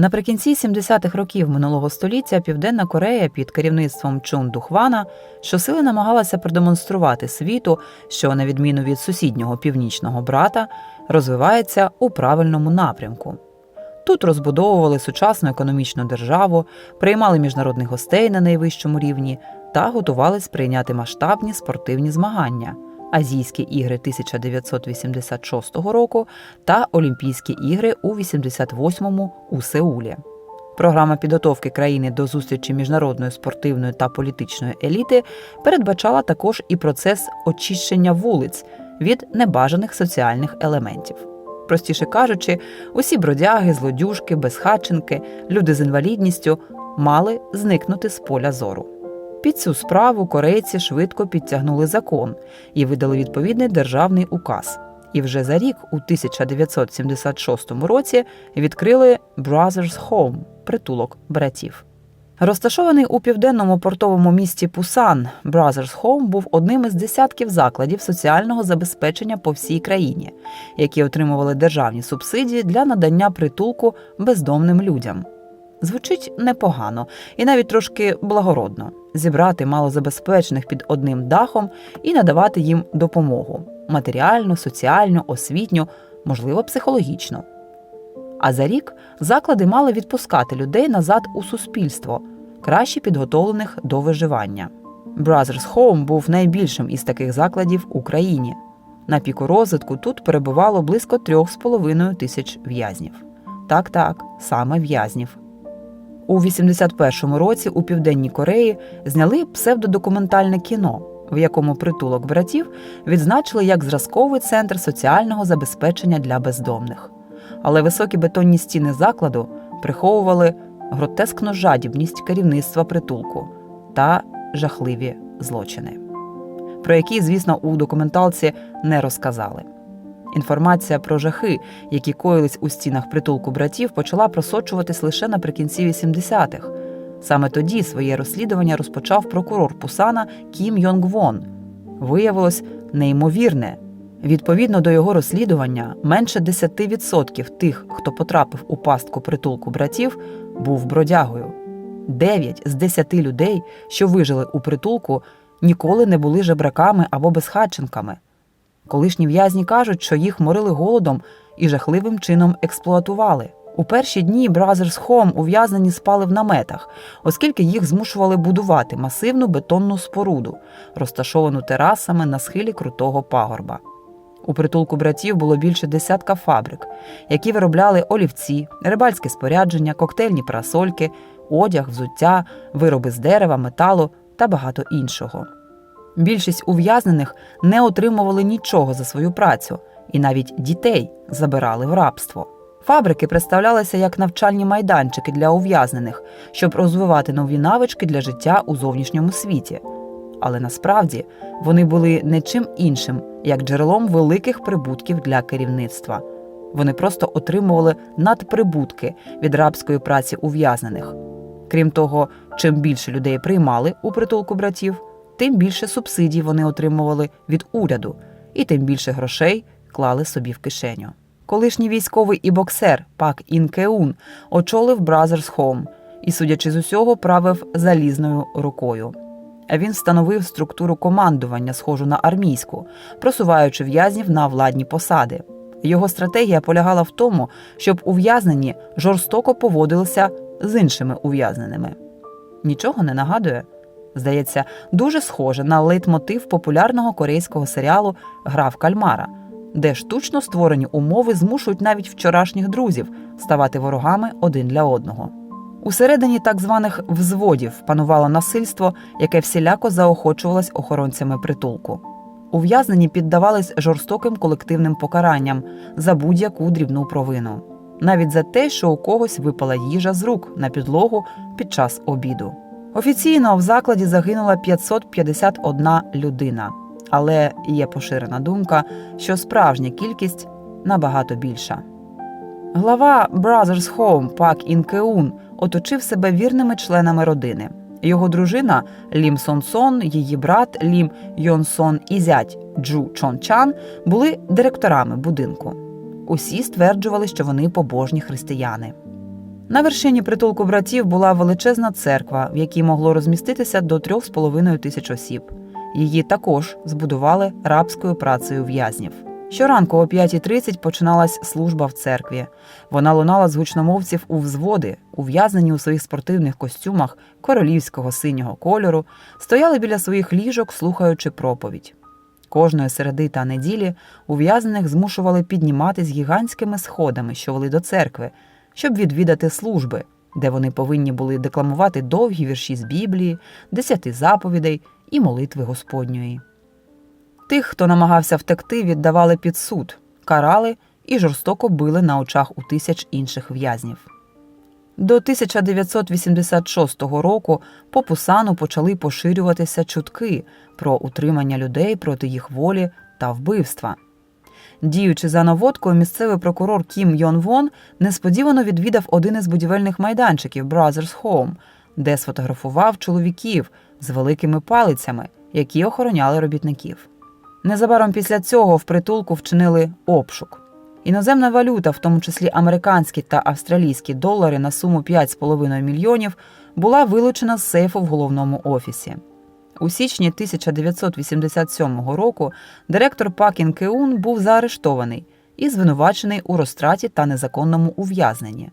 Наприкінці 70-х років минулого століття Південна Корея під керівництвом Чун Духвана щосили намагалася продемонструвати світу, що, на відміну від сусіднього північного брата, розвивається у правильному напрямку. Тут розбудовували сучасну економічну державу, приймали міжнародних гостей на найвищому рівні та готувались прийняти масштабні спортивні змагання Азійські ігри 1986 року та Олімпійські ігри у 88-му у Сеулі. Програма підготовки країни до зустрічі міжнародної спортивної та політичної еліти передбачала також і процес очищення вулиць від небажаних соціальних елементів. Простіше кажучи, усі бродяги, злодюжки, безхатченки, люди з інвалідністю мали зникнути з поля зору. Під цю справу корейці швидко підтягнули закон і видали відповідний державний указ. І вже за рік, у 1976 році, відкрили Brothers Home – притулок братів. Розташований у південному портовому місті Пусан, Brothers Home був одним із десятків закладів соціального забезпечення по всій країні, які отримували державні субсидії для надання притулку бездомним людям. Звучить непогано і навіть трошки благородно зібрати малозабезпечених під одним дахом і надавати їм допомогу матеріальну, соціальну, освітню, можливо, психологічну. А за рік заклади мали відпускати людей назад у суспільство, краще підготовлених до виживання. Brothers Home був найбільшим із таких закладів в Україні. На піку розвитку тут перебувало близько 3,5 тисяч в'язнів. Так, так, саме в'язнів. У 81-му році у Південній Кореї зняли псевдодокументальне кіно, в якому притулок братів відзначили як зразковий центр соціального забезпечення для бездомних. Але високі бетонні стіни закладу приховували гротескну жадібність керівництва притулку та жахливі злочини, про які, звісно, у документалці не розказали. Інформація про жахи, які коїлись у стінах притулку братів, почала просочуватись лише наприкінці 80-х. Саме тоді своє розслідування розпочав прокурор Пусана Кім Йонг Вон. Виявилось неймовірне. Відповідно до його розслідування, менше 10% тих, хто потрапив у пастку притулку братів, був бродягою. Дев'ять з десяти людей, що вижили у притулку, ніколи не були жебраками або безхатченками. Колишні в'язні кажуть, що їх морили голодом і жахливим чином експлуатували. У перші дні Brothers Home ув'язнені спали в наметах, оскільки їх змушували будувати масивну бетонну споруду, розташовану терасами на схилі крутого пагорба. У притулку братів було більше десятка фабрик, які виробляли олівці, рибальське спорядження, коктейльні парасольки, одяг, взуття, вироби з дерева, металу та багато іншого. Більшість ув'язнених не отримували нічого за свою працю, і навіть дітей забирали в рабство. Фабрики представлялися як навчальні майданчики для ув'язнених, щоб розвивати нові навички для життя у зовнішньому світі. Але насправді вони були не чим іншим, як джерелом великих прибутків для керівництва. Вони просто отримували надприбутки від рабської праці ув'язнених. Крім того, чим більше людей приймали у притулку братів, тим більше субсидій вони отримували від уряду, і тим більше грошей клали собі в кишеню. Колишній військовий і боксер Пак Інкеун очолив Brothers Home і, судячи з усього, правив залізною рукою. Він встановив структуру командування, схожу на армійську, просуваючи в'язнів на владні посади. Його стратегія полягала в тому, щоб ув'язнені жорстоко поводилися з іншими ув'язненими. Нічого не нагадує. Здається, дуже схоже на лейтмотив популярного корейського серіалу Гра в кальмара, де штучно створені умови змушують навіть вчорашніх друзів ставати ворогами один для одного. Усередині так званих взводів панувало насильство, яке всіляко заохочувалось охоронцями притулку. Ув'язнені піддавались жорстоким колективним покаранням за будь-яку дрібну провину, навіть за те, що у когось випала їжа з рук на підлогу під час обіду. Офіційно в закладі загинула 551 людина, але є поширена думка, що справжня кількість набагато більша. Глава Brothers Home Пак Інкеун оточив себе вірними членами родини. Його дружина Лім Сон Сон, її брат Лім Йон Сон і зять Джу Чон Чан були директорами будинку. Усі стверджували, що вони побожні християни. На вершині притулку братів була величезна церква, в якій могло розміститися до трьох з половиною тисяч осіб. Її також збудували рабською працею в'язнів. Щоранку о 5.30 починалась служба в церкві. Вона лунала з гучномовців у взводи, ув'язнені у своїх спортивних костюмах королівського синього кольору, стояли біля своїх ліжок, слухаючи проповідь. Кожної середи та неділі ув'язнених змушували підніматись гігантськими сходами, що вели до церкви, щоб відвідати служби, де вони повинні були декламувати довгі вірші з Біблії, десяти заповідей і молитви Господньої. Тих, хто намагався втекти, віддавали під суд, карали і жорстоко били на очах у тисяч інших в'язнів. До 1986 року по Пусану почали поширюватися чутки про утримання людей проти їх волі та вбивства. Діючи за наводкою, місцевий прокурор Кім Йон Вон несподівано відвідав один із будівельних майданчиків Brothers Home, де сфотографував чоловіків з великими палицями, які охороняли робітників. Незабаром після цього в притулку вчинили обшук. Іноземна валюта, в тому числі американські та австралійські долари на суму 5,5 мільйонів, була вилучена з сейфу в головному офісі. У січні 1987 року директор Пакін Кеун був заарештований і звинувачений у розтраті та незаконному ув'язненні.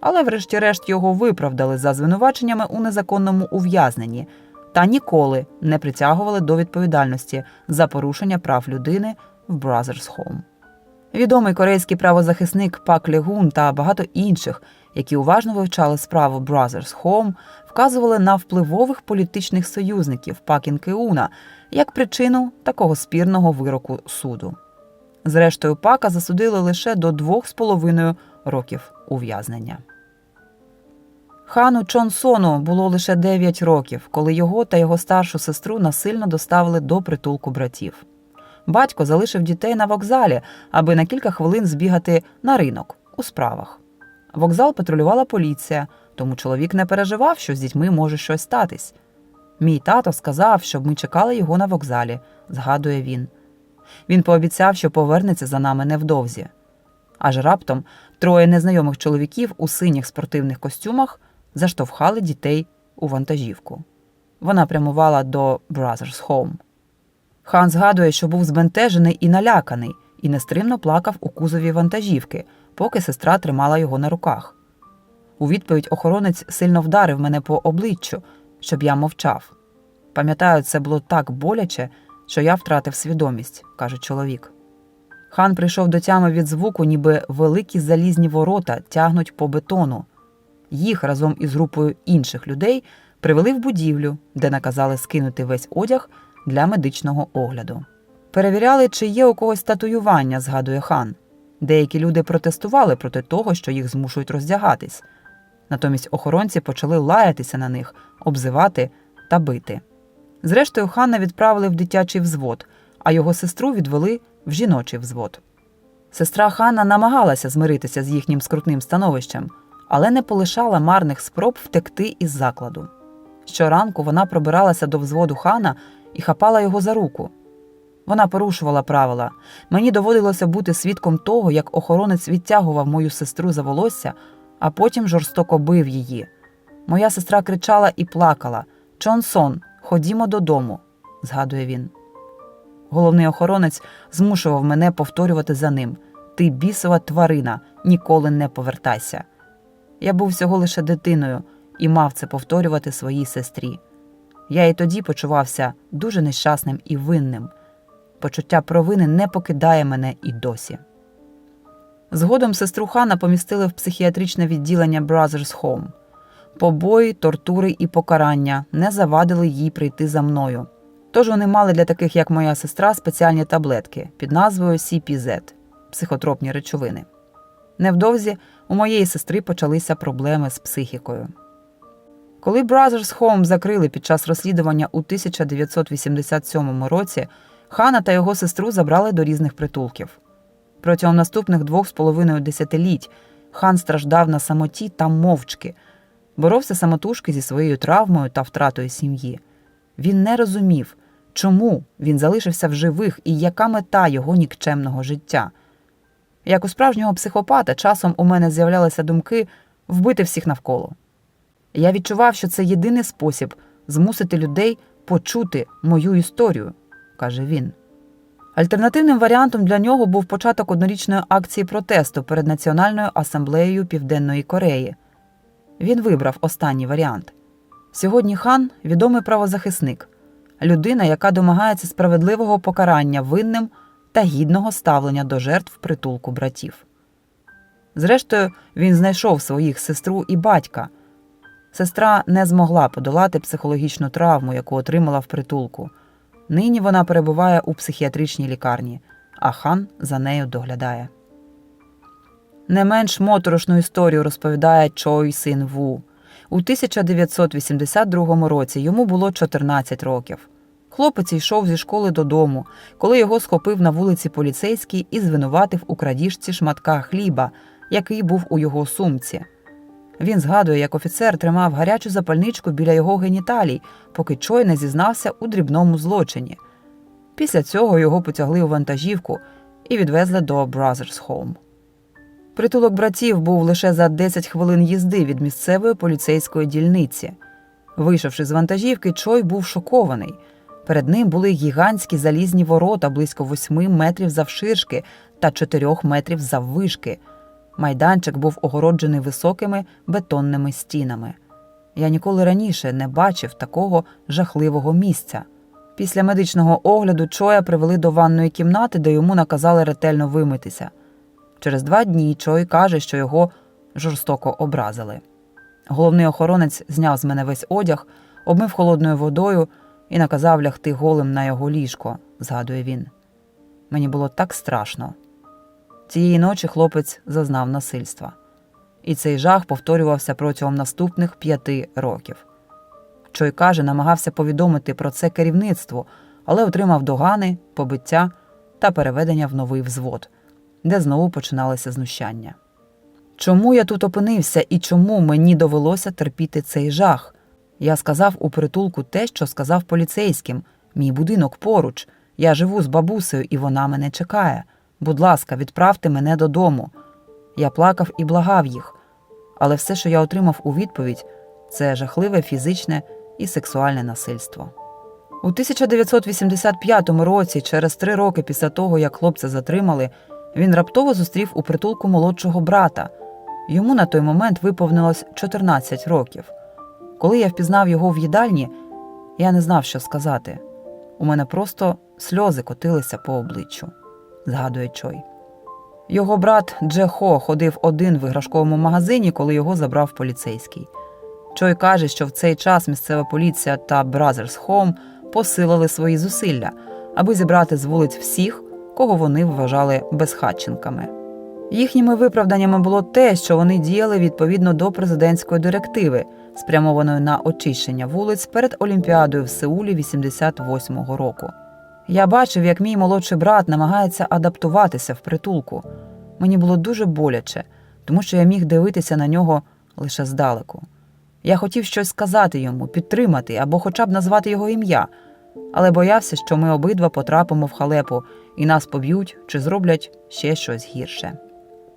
Але, врешті-решт, його виправдали за звинуваченнями у незаконному ув'язненні та ніколи не притягували до відповідальності за порушення прав людини в Brothers Home. Відомий корейський правозахисник Пак Легун та багато інших, які уважно вивчали справу Brothers Home, вказували на впливових політичних союзників Пакін Кеуна як причину такого спірного вироку суду. Зрештою, пака засудили лише до двох з половиною років ув'язнення. Хану Чонсону було лише 9 років, коли його та його старшу сестру насильно доставили до притулку братів. Батько залишив дітей на вокзалі, аби на кілька хвилин збігати на ринок у справах. Вокзал патрулювала поліція, тому чоловік не переживав, що з дітьми може щось статись. Мій тато сказав, щоб ми чекали його на вокзалі, згадує він. Він пообіцяв, що повернеться за нами невдовзі. Аж раптом троє незнайомих чоловіків у синіх спортивних костюмах заштовхали дітей у вантажівку. Вона прямувала до Brothers Home. Хан згадує, що був збентежений і наляканий, і нестримно плакав у кузові вантажівки, поки сестра тримала його на руках. У відповідь охоронець сильно вдарив мене по обличчю, щоб я мовчав. Пам'ятаю, це було так боляче, що я втратив свідомість, каже чоловік. Хан прийшов до тями від звуку, ніби великі залізні ворота тягнуть по бетону. Їх разом із групою інших людей привели в будівлю, де наказали скинути весь одяг для медичного огляду. Перевіряли, чи є у когось татуювання, згадує хан. Деякі люди протестували проти того, що їх змушують роздягатись. Натомість охоронці почали лаятися на них, обзивати та бити. Зрештою, хана відправили в дитячий взвод, а його сестру відвели в жіночий взвод. Сестра хана намагалася змиритися з їхнім скрутним становищем, але не полишала марних спроб втекти із закладу. Щоранку вона пробиралася до взводу хана і хапала його за руку. Вона порушувала правила. Мені доводилося бути свідком того, як охоронець відтягував мою сестру за волосся, а потім жорстоко бив її. Моя сестра кричала і плакала Чонсон, ходімо додому, згадує він. Головний охоронець змушував мене повторювати за ним Ти бісова тварина, ніколи не повертайся. Я був всього лише дитиною і мав це повторювати своїй сестрі. Я і тоді почувався дуже нещасним і винним. Почуття провини не покидає мене і досі. Згодом сестру хана помістили в психіатричне відділення Brothers Home. Побої, тортури і покарання не завадили їй прийти за мною. Тож вони мали для таких, як моя сестра, спеціальні таблетки під назвою CPZ психотропні речовини. Невдовзі у моєї сестри почалися проблеми з психікою. Коли Brothers Home закрили під час розслідування у 1987 році, хана та його сестру забрали до різних притулків. Протягом наступних двох з половиною десятиліть хан страждав на самоті та мовчки, боровся самотужки зі своєю травмою та втратою сім'ї. Він не розумів, чому він залишився в живих і яка мета його нікчемного життя. Як у справжнього психопата, часом у мене з'являлися думки, вбити всіх навколо. Я відчував, що це єдиний спосіб змусити людей почути мою історію, каже він. Альтернативним варіантом для нього був початок однорічної акції протесту перед Національною асамблеєю Південної Кореї. Він вибрав останній варіант. Сьогодні хан відомий правозахисник, людина, яка домагається справедливого покарання винним та гідного ставлення до жертв притулку братів. Зрештою, він знайшов своїх сестру і батька. Сестра не змогла подолати психологічну травму, яку отримала в притулку. Нині вона перебуває у психіатричній лікарні, а хан за нею доглядає. Не менш моторошну історію розповідає Чой Син Ву. У 1982 році йому було 14 років. Хлопець йшов зі школи додому, коли його схопив на вулиці поліцейський і звинуватив у крадіжці шматка хліба, який був у його сумці. Він згадує, як офіцер тримав гарячу запальничку біля його геніталій, поки Чой не зізнався у дрібному злочині. Після цього його потягли у вантажівку і відвезли до Brothers Home. Притулок братів був лише за 10 хвилин їзди від місцевої поліцейської дільниці. Вийшовши з вантажівки, Чой був шокований. Перед ним були гігантські залізні ворота близько 8 метрів завширшки та 4 метрів заввишки. Майданчик був огороджений високими бетонними стінами. Я ніколи раніше не бачив такого жахливого місця. Після медичного огляду Чоя привели до ванної кімнати, де йому наказали ретельно вимитися. Через два дні Чой каже, що його жорстоко образили. Головний охоронець зняв з мене весь одяг, обмив холодною водою і наказав лягти голим на його ліжко, згадує він. Мені було так страшно. Цієї ночі хлопець зазнав насильства, і цей жах повторювався протягом наступних п'яти років. Чой каже, намагався повідомити про це керівництву, але отримав догани, побиття та переведення в новий взвод, де знову починалися знущання. Чому я тут опинився і чому мені довелося терпіти цей жах? Я сказав у притулку те, що сказав поліцейським: мій будинок поруч, я живу з бабусею, і вона мене чекає. Будь ласка, відправте мене додому. Я плакав і благав їх, але все, що я отримав у відповідь, це жахливе фізичне і сексуальне насильство. У 1985 році, через три роки після того, як хлопця затримали, він раптово зустрів у притулку молодшого брата. Йому на той момент виповнилось 14 років. Коли я впізнав його в їдальні, я не знав, що сказати. У мене просто сльози котилися по обличчю, згадує Чой. Його брат Дже Хо ходив один в іграшковому магазині, коли його забрав поліцейський. Чой каже, що в цей час місцева поліція та Brothers Home посилили свої зусилля, аби зібрати з вулиць всіх, кого вони вважали безхатченками. Їхніми виправданнями було те, що вони діяли відповідно до президентської директиви, спрямованої на очищення вулиць перед Олімпіадою в Сеулі 88-го року. Я бачив, як мій молодший брат намагається адаптуватися в притулку. Мені було дуже боляче, тому що я міг дивитися на нього лише здалеку. Я хотів щось сказати йому, підтримати або хоча б назвати його ім'я, але боявся, що ми обидва потрапимо в халепу і нас поб'ють чи зроблять ще щось гірше.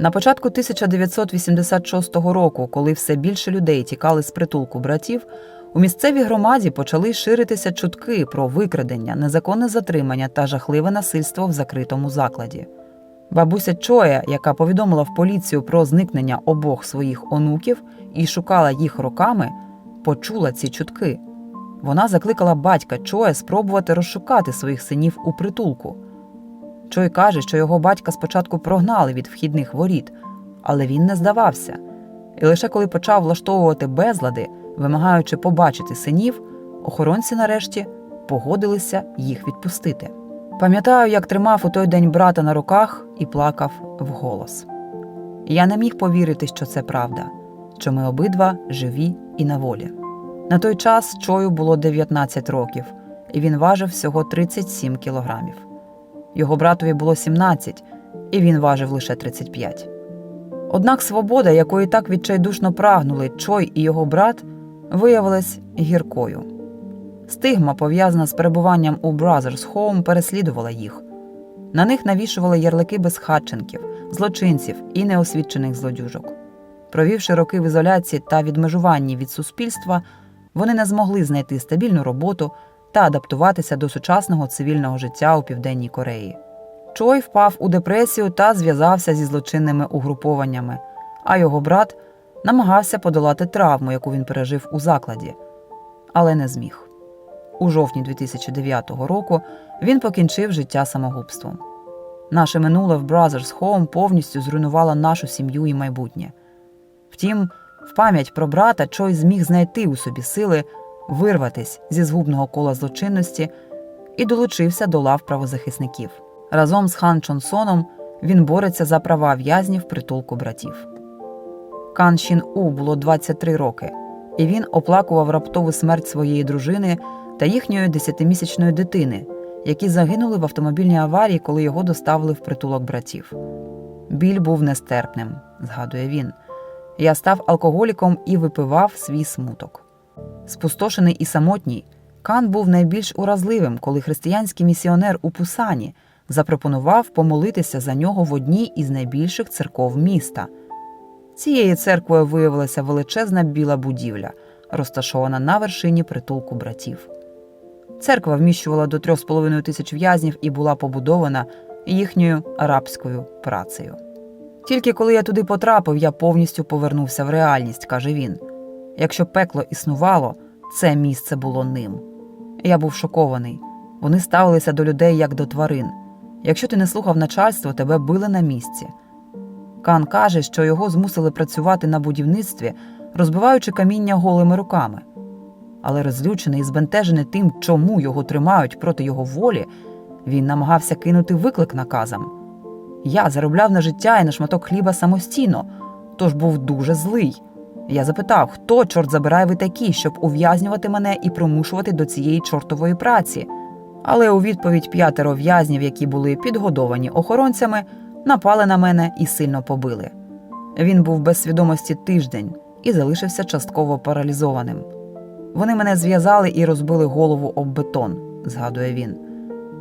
На початку 1986 року, коли все більше людей тікали з притулку братів, у місцевій громаді почали ширитися чутки про викрадення, незаконне затримання та жахливе насильство в закритому закладі. Бабуся Чоя, яка повідомила в поліцію про зникнення обох своїх онуків і шукала їх роками, почула ці чутки. Вона закликала батька Чоя спробувати розшукати своїх синів у притулку. Чой каже, що його батька спочатку прогнали від вхідних воріт, але він не здавався. І лише коли почав влаштовувати безлади, вимагаючи побачити синів, охоронці нарешті погодилися їх відпустити. Пам'ятаю, як тримав у той день брата на руках і плакав вголос. Я не міг повірити, що це правда, що ми обидва живі і на волі. На той час Чою було 19 років, і він важив всього 37 кілограмів. Його братові було 17, і він важив лише 35. Однак свобода, якої так відчайдушно прагнули Чой і його брат, виявилась гіркою. Стигма, пов'язана з перебуванням у Brothers Home, переслідувала їх. На них навішували ярлики безхатченків, злочинців і неосвідчених злодюжок. Провівши роки в ізоляції та відмежуванні від суспільства, вони не змогли знайти стабільну роботу та адаптуватися до сучасного цивільного життя у Південній Кореї. Чой впав у депресію та зв'язався зі злочинними угрупованнями, а його брат намагався подолати травму, яку він пережив у закладі, але не зміг. У жовтні 2009 року він покінчив життя самогубством. Наше минуле в Brothers Home повністю зруйнувало нашу сім'ю і майбутнє. Втім, в пам'ять про брата Чой зміг знайти у собі сили вирватись зі згубного кола злочинності і долучився до лав правозахисників. Разом з Хан Чонсоном він бореться за права в'язнів притулку братів. Кан Шін У було 23 роки, і він оплакував раптову смерть своєї дружини та їхньої десятимісячної дитини, які загинули в автомобільній аварії, коли його доставили в притулок братів. Біль був нестерпним, згадує він. Я став алкоголіком і випивав свій смуток. Спустошений і самотній, Кан був найбільш уразливим, коли християнський місіонер у Пусані запропонував помолитися за нього в одній із найбільших церков міста. Цією церквою виявилася величезна біла будівля, розташована на вершині притулку братів. Церква вміщувала до 3,5 тисяч в'язнів і була побудована їхньою арабською працею. Тільки коли я туди потрапив, я повністю повернувся в реальність, каже він. Якщо пекло існувало, це місце було ним. Я був шокований. Вони ставилися до людей як до тварин. Якщо ти не слухав начальство, тебе били на місці. Кан каже, що його змусили працювати на будівництві, розбиваючи каміння голими руками. Але розлючений і збентежений тим, чому його тримають проти його волі, він намагався кинути виклик наказам. Я заробляв на життя і на шматок хліба самостійно, тож був дуже злий. Я запитав, хто, чорт забирай ви такі, щоб ув'язнювати мене і примушувати до цієї чортової праці. Але у відповідь п'ятеро в'язнів, які були підгодовані охоронцями, напали на мене і сильно побили. Він був без свідомості тиждень і залишився частково паралізованим. Вони мене зв'язали і розбили голову об бетон, згадує він.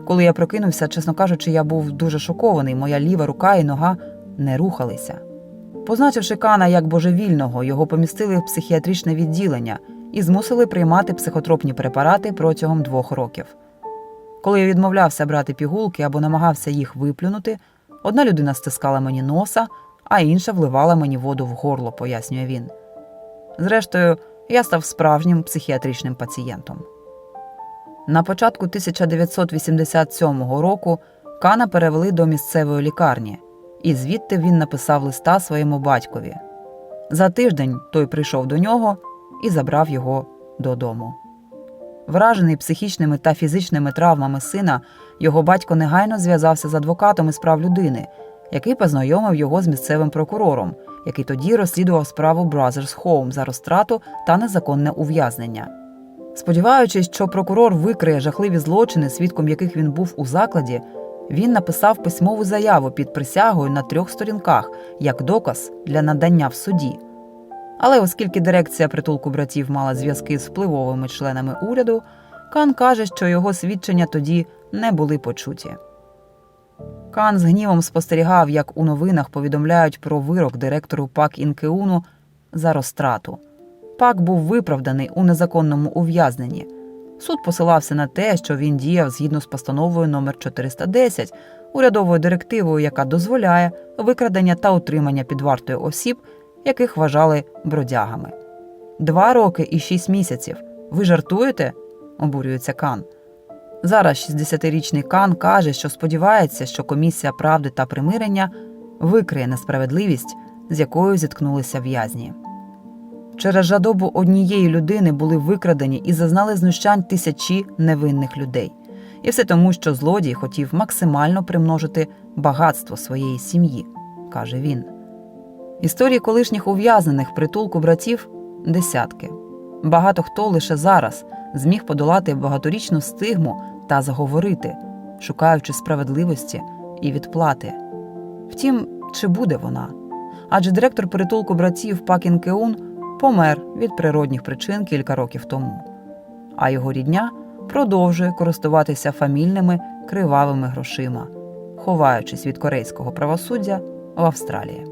Коли я прокинувся, чесно кажучи, я був дуже шокований, моя ліва рука і нога не рухалися. Позначивши Кана як божевільного, його помістили в психіатричне відділення і змусили приймати психотропні препарати протягом двох років. Коли я відмовлявся брати пігулки або намагався їх виплюнути, одна людина стискала мені носа, а інша вливала мені воду в горло, пояснює він. Зрештою, я став справжнім психіатричним пацієнтом. На початку 1987 року Кана перевели до місцевої лікарні, і звідти він написав листа своєму батькові. За тиждень той прийшов до нього і забрав його додому. Вражений психічними та фізичними травмами сина, його батько негайно зв'язався з адвокатом із прав людини, який познайомив його з місцевим прокурором, який тоді розслідував справу Brothers Home за розтрату та незаконне ув'язнення. Сподіваючись, що прокурор викриє жахливі злочини, свідком яких він був у закладі, він написав письмову заяву під присягою на трьох сторінках як доказ для надання в суді. Але оскільки дирекція притулку братів мала зв'язки з впливовими членами уряду, Кан каже, що його свідчення тоді не були почуті. Кан з гнівом спостерігав, як у новинах повідомляють про вирок директору Пак Інкеуну за розтрату. Пак був виправданий у незаконному ув'язненні. Суд посилався на те, що він діяв згідно з постановою номер 410 урядовою директивою, яка дозволяє викрадення та утримання під вартою осіб, яких вважали бродягами. Два роки і шість місяців. Ви жартуєте? обурюється Кан. Зараз 60-річний Кан каже, що сподівається, що комісія правди та примирення викриє несправедливість, з якою зіткнулися в'язні. Через жадобу однієї людини були викрадені і зазнали знущань тисячі невинних людей. І все тому, що злодій хотів максимально примножити багатство своєї сім'ї, каже він. Історії колишніх ув'язнених притулку братів десятки. Багато хто лише зараз зміг подолати багаторічну стигму та заговорити, шукаючи справедливості і відплати. Втім, чи буде вона? Адже директор притулку братів Пакін Кеун помер від природних причин кілька років тому, а його рідня продовжує користуватися фамільними кривавими грошима, ховаючись від корейського правосуддя в Австралії.